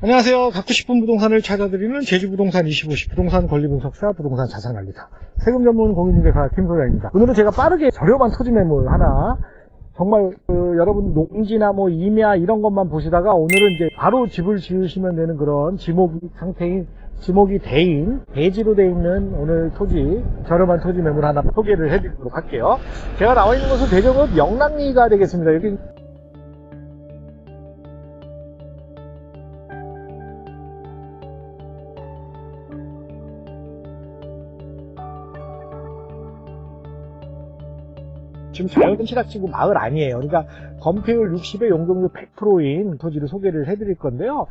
안녕하세요. 갖고 싶은 부동산을 찾아드리는 제주부동산 25시 부동산 권리분석사 부동산 자산관리사 세금 전문 공인중개사 김소장입니다. 오늘은 제가 빠르게 저렴한 토지 매물 하나 정말 그 여러분 농지나 뭐 임야 이런 것만 보시다가 오늘은 이제 바로 집을 지으시면 되는 그런 지목이 상태인 지목이 대인 대지로 돼 있는 오늘 토지 저렴한 토지 매물 하나 소개를 해드리도록 할게요. 제가 나와 있는 곳은 대전읍 영랑리가 되겠습니다. 여기 지금 자연 친락지구 마을 아니에요. 그러니까 건폐율 60에 용적률 100%인 토지를 소개를 해드릴 건데요.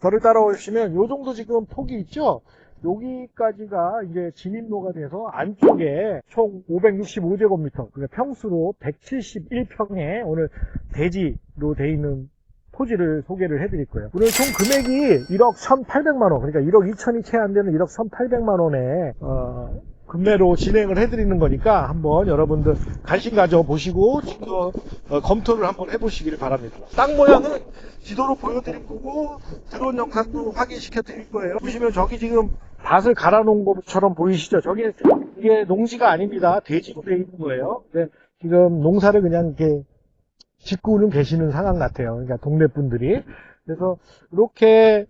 저를 따라오시면 요 정도 지금 폭이 있죠. 여기까지가 이제 진입로가 돼서 안쪽에 총 565제곱미터, 그러니까 평수로 171평에 오늘 대지로 돼 있는 토지를 소개를 해드릴 거예요. 오늘 총 금액이 1억 1,800만 원, 그러니까 1억 2천이 채 안 되는 1억 1,800만 원에 어, 금매로 진행을 해드리는 거니까 한번 여러분들 관심 가져 보시고 직접 어, 검토를 한번 해보시기를 바랍니다. 땅 모양은 지도로 보여드릴 거고 드론 영상도 확인시켜 드릴 거예요. 보시면 저기 지금 밭을 갈아 놓은 것처럼 보이시죠? 저게 이게 농지가 아닙니다. 대지로 되어 있는 거예요. 근데 지금 농사를 그냥 이렇게 짓고는 계시는 상황 같아요. 그러니까 동네 분들이. 그래서 이렇게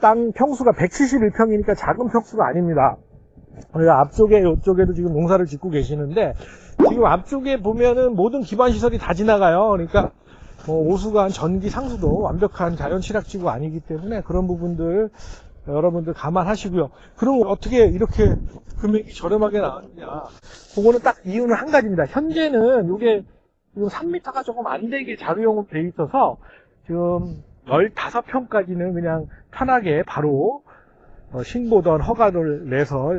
땅 평수가 171평이니까 작은 평수가 아닙니다. 그러니까 앞쪽에 이쪽에도 지금 농사를 짓고 계시는데 지금 앞쪽에 보면은 모든 기반 시설이 다 지나가요. 그러니까 뭐 오수관, 전기, 상수도 완벽한 자연 취락지구 아니기 때문에 그런 부분들 여러분들 감안하시고요. 그럼 어떻게 이렇게 금액이 저렴하게 나왔느냐? 그거는 딱 이유는 한 가지입니다. 현재는 이게 지금 3m가 조금 안 되게 자료용으로 돼 있어서 지금 15평까지는 그냥 편하게 바로 어, 신고던 허가를 내서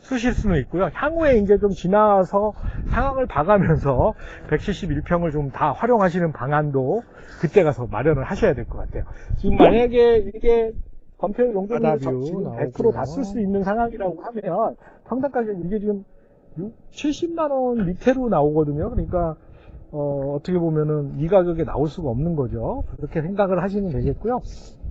쓰실 수는 있고요. 향후에 이제 좀 지나서 상황을 봐가면서 171평을 좀 다 활용하시는 방안도 그때 가서 마련을 하셔야 될 것 같아요. 지금 만약에 이게 건폐율 바다뷰 지금 나오고요. 100%다 쓸 수 있는 상황이라고 하면 평당 가격 이게 지금 6, 70만 원 밑으로 나오거든요. 그러니까 어, 어떻게 보면은 이 가격에 나올 수가 없는 거죠. 그렇게 생각을 하시면 되겠고요.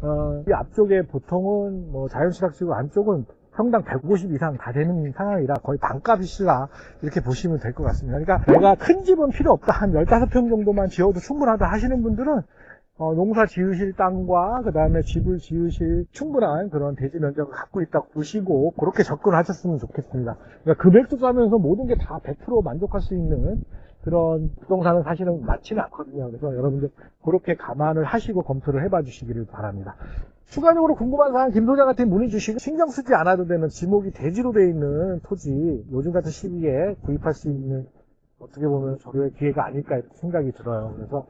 어, 이 앞쪽에 보통은 뭐 자연취락지구 안쪽은 평당 150 이상 다 되는 상황이라 거의 반값이시라 이렇게 보시면 될 것 같습니다. 그러니까 내가 큰 집은 필요 없다. 한 15평 정도만 지어도 충분하다 하시는 분들은 어, 농사 지으실 땅과 그 다음에 집을 지으실 충분한 그런 대지 면적을 갖고 있다고 보시고 그렇게 접근하셨으면 좋겠습니다. 그러니까 금액도 싸면서 모든 게 다 100% 만족할 수 있는 그런 부동산은 사실은 많지는 않거든요. 그래서 여러분들 그렇게 감안을 하시고 검토를 해봐 주시기를 바랍니다. 추가적으로 궁금한 사항 김 소장한테 문의 주시고 신경 쓰지 않아도 되는 지목이 대지로 되어 있는 토지 요즘 같은 시기에 구입할 수 있는 어떻게 보면 저로의 기회가 아닐까 생각이 들어요. 그래서 어,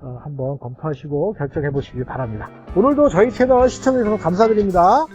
한번 검토하시고 결정해 보시기 바랍니다. 오늘도 저희 채널 시청해주셔서 감사드립니다.